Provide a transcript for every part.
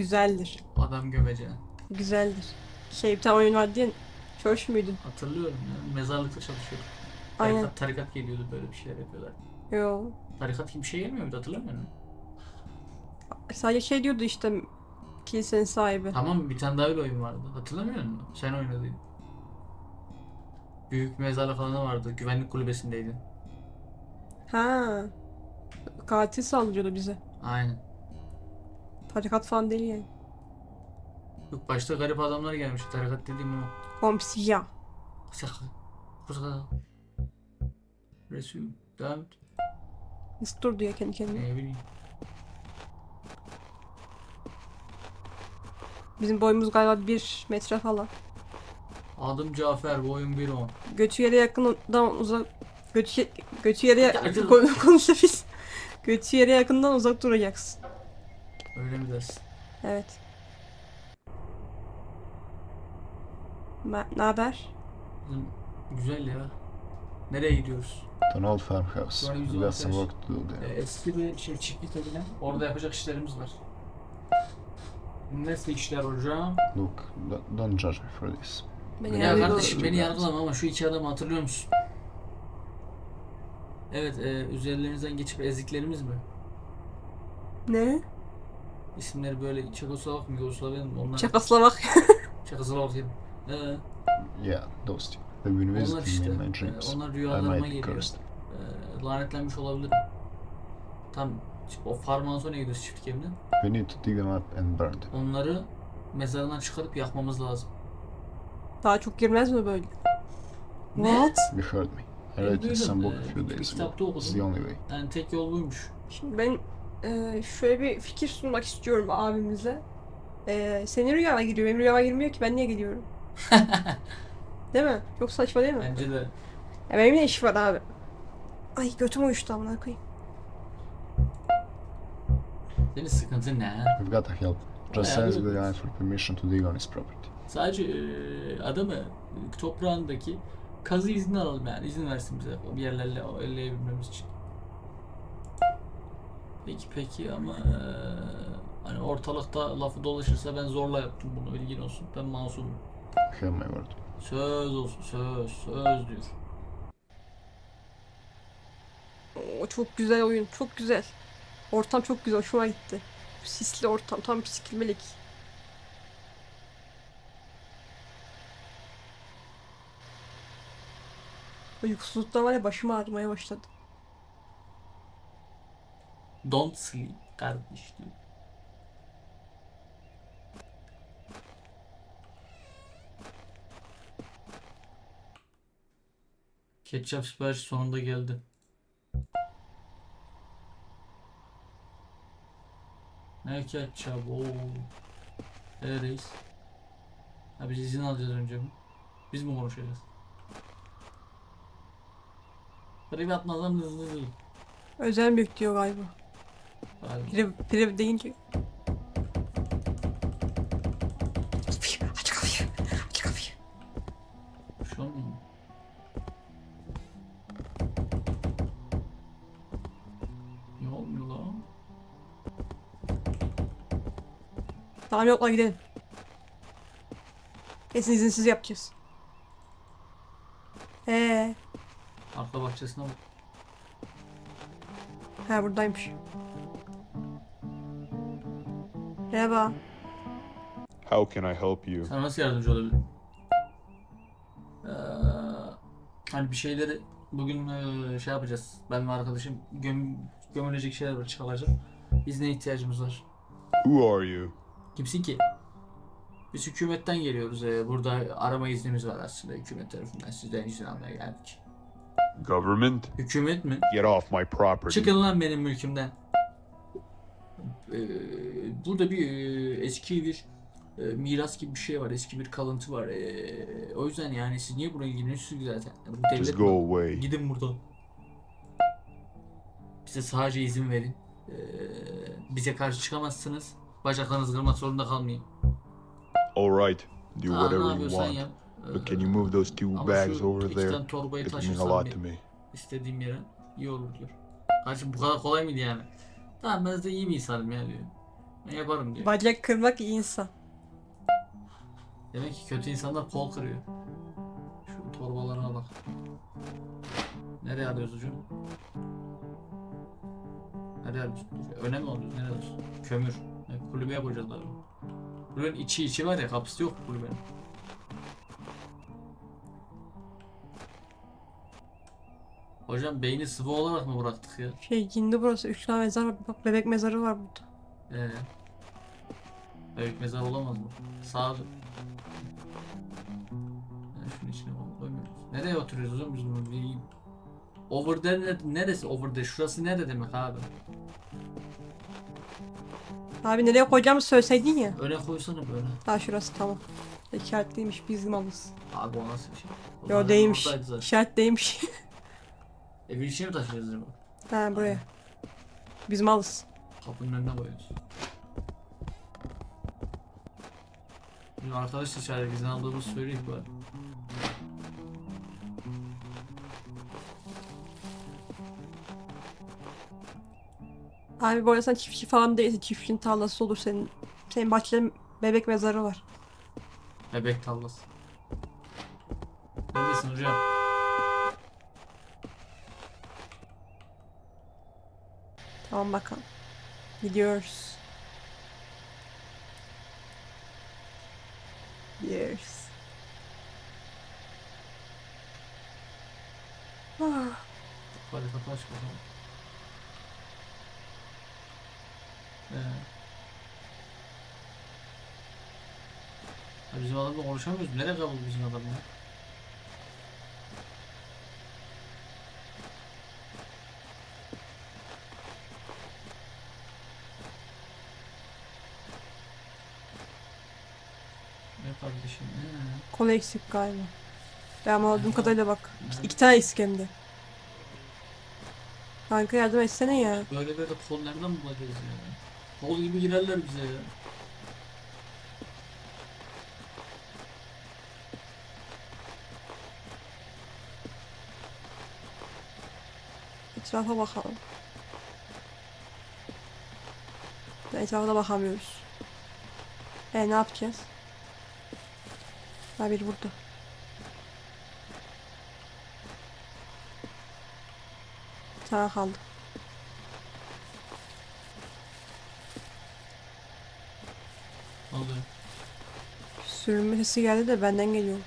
Güzeldir. Adam gömeceğine. Güzeldir. Şey bir tane oyun vardı ya. Church müydü? Hatırlıyorum ya. Mezarlıkta çalışıyorduk. Aynen. Tarikat, tarikat geliyordu böyle bir şeyler yapıyorlar. Yo. Tarikat gibi bir şey gelmiyor muydu hatırlamıyor musun? Sadece şey diyordu işte kilisenin sahibi. Tamam bir tane daha bir oyun vardı. Hatırlamıyor musun? Sen oynadın. Büyük mezarlık falan vardı. Güvenlik kulübesindeydin. Ha. Katil saldırıyordu bize. Aynen. Tarikat falan değil yani. Yok başta garip adamlar gelmiş. Tarikat dediğim o. Komsiya. Resul. Devam et. Nasıl durdu ya kendi kendine. Ne bileyim. Bizim boyumuz galiba bir metre falan. Adım Cafer. Boyum 1.10. Götü yere yakından uzak... Götü, götü yere konuşa biz. Götü yere yakından uzak duracaksın. Mi dersin? Evet. Ne haber? Güzel ya. Nereye gidiyoruz? Old farmhouse. Sonra We yüzü got some arkadaş. work to do Ee, there. eski bir şey çiftlik evine. Orada yapacak işlerimiz var. Nasıl işler hocam? Look, don't, don't judge me for this. Beni Ya yargıla- kardeşim beni yargılama ama şu iki adamı hatırlıyor musun? Evet, e, üzerlerinizden geçip ezdiklerimiz mi? Ne? İsimleri böyle Çekoslovak mı Yugoslavya'nın mı? Onlar Çekoslovak. Çekoslovak dedim. Ee, Yeah, those two. Onlar visiting işte. in my e, dreams. onlar I rüyalarıma might be geliyor. cursed. E, lanetlenmiş olabilir. Tam o farmağın sonra gidiyoruz çiftlik evine. We need to dig them up and burn them. Onları mezarından çıkarıp yakmamız lazım. Daha çok girmez mi böyle? Ne? What? You heard me. I read in some book a e, few bir days ago. kitapta It's the okudum. only way. Yani tek yol buymuş. Şimdi ben e, şöyle bir fikir sunmak istiyorum abimize. E, senin rüyana giriyor, benim rüyama girmiyor ki ben niye geliyorum? değil mi? Çok saçma değil mi? Bence de. Ya benim ne iş var abi? Ay götüm uyuştu amına koyayım. Senin sıkıntın ne? We've got to help. Just Bayağı ask bir- the guy for permission to dig on his property. Sadece e, adamı toprağındaki kazı izni alalım yani. izin versin bize o bir yerlerle o elleyebilmemiz için. Peki peki ama e, hani ortalıkta lafı dolaşırsa ben zorla yaptım bunu bilgin olsun. Ben masumum. Word. Söz olsun söz söz diyor. O çok güzel oyun, çok güzel. Ortam çok güzel, hoşuma gitti. Sisli ortam, tam psikilmelik. Uykusuzluktan var ya başım ağrımaya başladı. Don't sleep kardeş diyor. Ketçap siparişi sonunda geldi. Ne ketçap ooo. Evet reis. Ha biz izin alacağız önce mi? Biz mi konuşacağız? Privat nazam hızlı. Özel büyük diyor galiba. Priv, priv deyince. Aç kapıyı, aç kapıyı. Şu an mı? Ne olmuyor lan? Tamam yokla gidelim. Kesin izinsiz yapacağız. Ee, Arka bahçesine bak. ha buradaymış. Merhaba. How can I help you? Sana nasıl yardımcı olabilirim? Ee, hani bir şeyleri bugün ee, şey yapacağız. Ben ve arkadaşım göm, gömülecek şeyler var çalacak. İzne ihtiyacımız var. Who are you? Kimsin ki? Biz hükümetten geliyoruz. ee, burada arama iznimiz var aslında hükümet tarafından. Sizden izin almaya geldik. Government? Hükümet mi? Get off my property. Çıkın lan benim mülkümden. Ee, burada bir e, eski bir e, miras gibi bir şey var. Eski bir kalıntı var. Ee, o yüzden yani siz niye buraya gidiyorsunuz zaten? Bu devlet Just mi? go away. Gidin buradan. Bize sadece izin verin. Ee, bize karşı çıkamazsınız. Bacaklarınızı kırmak zorunda kalmayın. Alright. Do whatever you want. yap. But can you move those two ama bags şu over there? It mean a lot to me. istediğim yere iyi olur diyor. Kardeşim bu kadar kolay mıydı yani? Tamam ben de iyi bir insanım ya diyor. Ben yaparım diyor. Bacak kırmak iyi insan. Demek ki kötü insanlar kol kırıyor. Şu torbalarına bak. Nereye alıyoruz hocam? Nereye alıyoruz? Öne mi alıyoruz? Nereye alıyoruz? Kömür. Yani kulübe yapacağız galiba. Kulübenin içi içi var ya kapısı yok kulübenin. Hocam beyni sıvı olarak mı bıraktık ya? Şey cindi burası. Üç tane mezar var. Bak bebek mezarı var burada. Ee, büyük mezar olamaz mı? Sağ dön. Yani şunun içine koy- koymuyoruz. Nereye oturuyoruz hocam biz bunu bileyim. Over there ne- neresi over there? Şurası nerede demek abi? Abi nereye koyacağımı söyleseydin ya. Öne koysana böyle. Ha şurası tamam. İşaretliymiş biz malız. Abi o nasıl bir şey? O Yo değilmiş. oradaydı zaten. İşaret değilmiş. Evin içine mi taşıyacağız acaba? ha buraya. Biz malız. Kapının önüne koyuyoruz. Bizim arkadaş da çağırıyor. Bizden aldığımızı söyleyeyim bari. Abi bu arada sen çiftçi falan değilsin. Çiftçinin tarlası olur senin. Senin bahçede bebek mezarı var. Bebek tallası. Neredesin hocam? Tamam bakalım. Gidiyoruz. Gidiyoruz. Ah, Hadi kapı aç bakalım. Ee. Ya bizim adamla konuşamıyoruz. Nereye kaldı bizim adam kardeşim? Ee. eksik galiba. Ben anladığım kadarıyla bak. İki tane eksik hem de. Kanka yardım etsene ya. Böyle böyle kol nereden bulacağız ya? Kol gibi girerler bize ya. Etrafa bakalım. Etrafa da bakamıyoruz. E ne yapacağız? Ha biri burada. Bir tane kaldı. Ne oluyor? Sürünme sesi geldi de benden geliyormuş.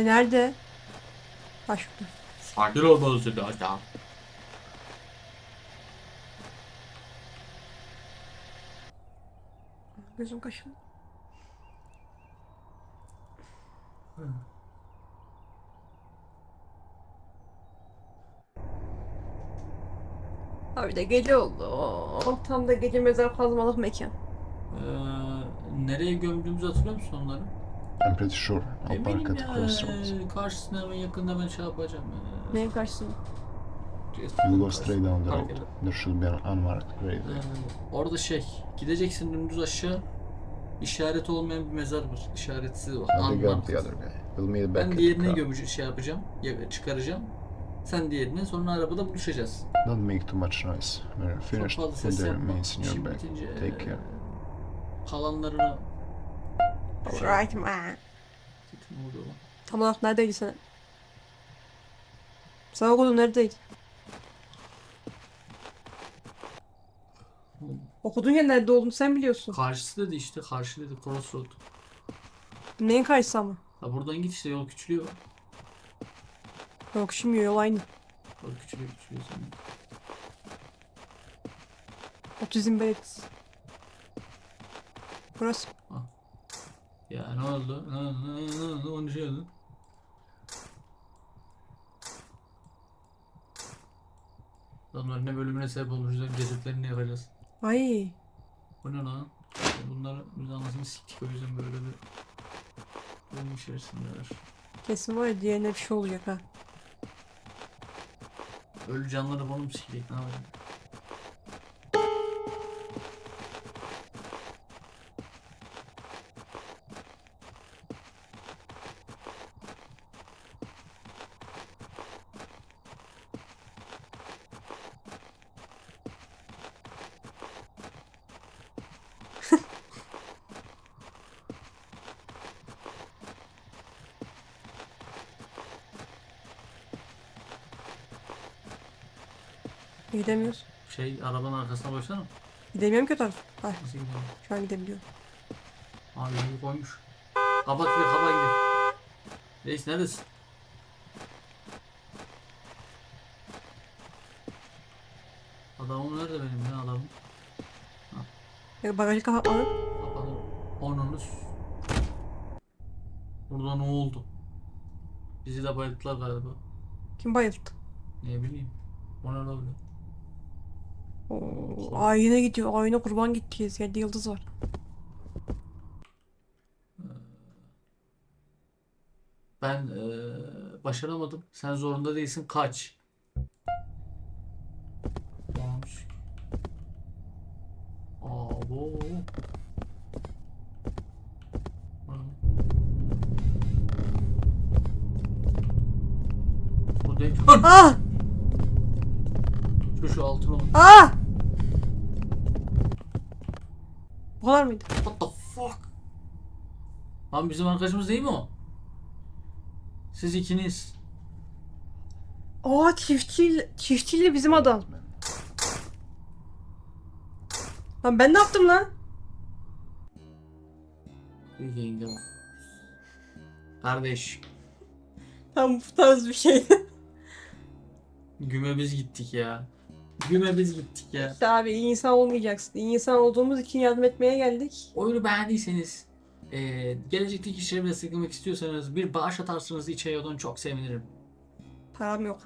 E nerede? Ha şurada. Sakin olmalısın hocam. Gözüm kaşındı. Abi de gece oldu. Tam da gece mezar kazmalık mekan. Ee, nereye gömdüğümüzü hatırlıyor musun onları? I'm pretty sure. I'll park Eminim at the ya. crossroads. Karşısına hemen yakında ben şey yapacağım. Ee, Neyin karşısında? You'll go straight down the road. There should be an unmarked grave Ee, there. orada şey, gideceksin dümdüz aşağı. İşareti olmayan bir mezar var. İşaretsiz var. Anlam. up the other guy. We'll meet back Ben the diğerini car. gömücü şey yapacağım. ya- Çıkaracağım. Sen diğerini sonra arabada buluşacağız. Don't make too much noise. When you're Çok finished, fazla put ses the yapma. remains in your İşim bag. bitince Take care. kalanlarını Alright man. ne oluyor lan? Tam olarak neredeydi sen? Sen okudun neredeydi? Okuduğun yer nerede olduğunu sen biliyorsun. Karşısı dedi işte karşı dedi crossroad. Neyin karşısı ama? Ha buradan git işte yol küçülüyor. Yok şimdi yol aynı. Yol küçülüyor küçülüyor sonra. Otizm belirtisi. Burası. Ya ne oldu? Ne oldu? Ne oldu? Ne oldu? Konuşuyordun. Adamların ne bölümüne sebep olmuşlar cesetlerini yakacağız. Ay. Bu ne lan? Bunları biz anasını siktik o yüzden böyle bir Oyun içerisindeler. Kesin var ya diğerine bir şey olacak ha. Ölü canları bunu mu sikecek ne yapacak? Gidemiyoruz. Şey arabanın arkasına koysana. Gidemiyorum ki o tarafa. Ha, Nasıl gidiyor? şu an gidebiliyorum. Abi gibi koymuş. Kapat ve kaba gibi. Reis neredesin? Adamım nerede benim ya adamım? Ya bagajı kapatmadım. Kapalı. Onunuz. Burada ne oldu? Bizi de bayılttılar galiba. Kim bayıldı? Ne bileyim. O ne olabilir? Oo, ayına gidiyor. Ayına kurban gideceğiz. Yerde yıldız var. Ben eee, başaramadım. Sen zorunda değilsin. Kaç. Olmuş. Abo. Bu değil. Ah! Şu şu altın olan. Ah! Bu kadar mıydı? What the fuck? Lan bizim arkadaşımız değil mi o? Siz ikiniz. Aa çiftçiyle, çiftçiyle bizim adam. Lan ben ne yaptım lan? Yenge bak. Kardeş. Tam bu tarz bir şeydi. Güme biz gittik ya. Güme biz gittik ya. İşte abi iyi insan olmayacaksın. İyi insan olduğumuz için yardım etmeye geldik. Oyunu beğendiyseniz eee gelecekteki işlerimi desteklemek istiyorsanız bir bağış atarsınız içe çok sevinirim. Param yok.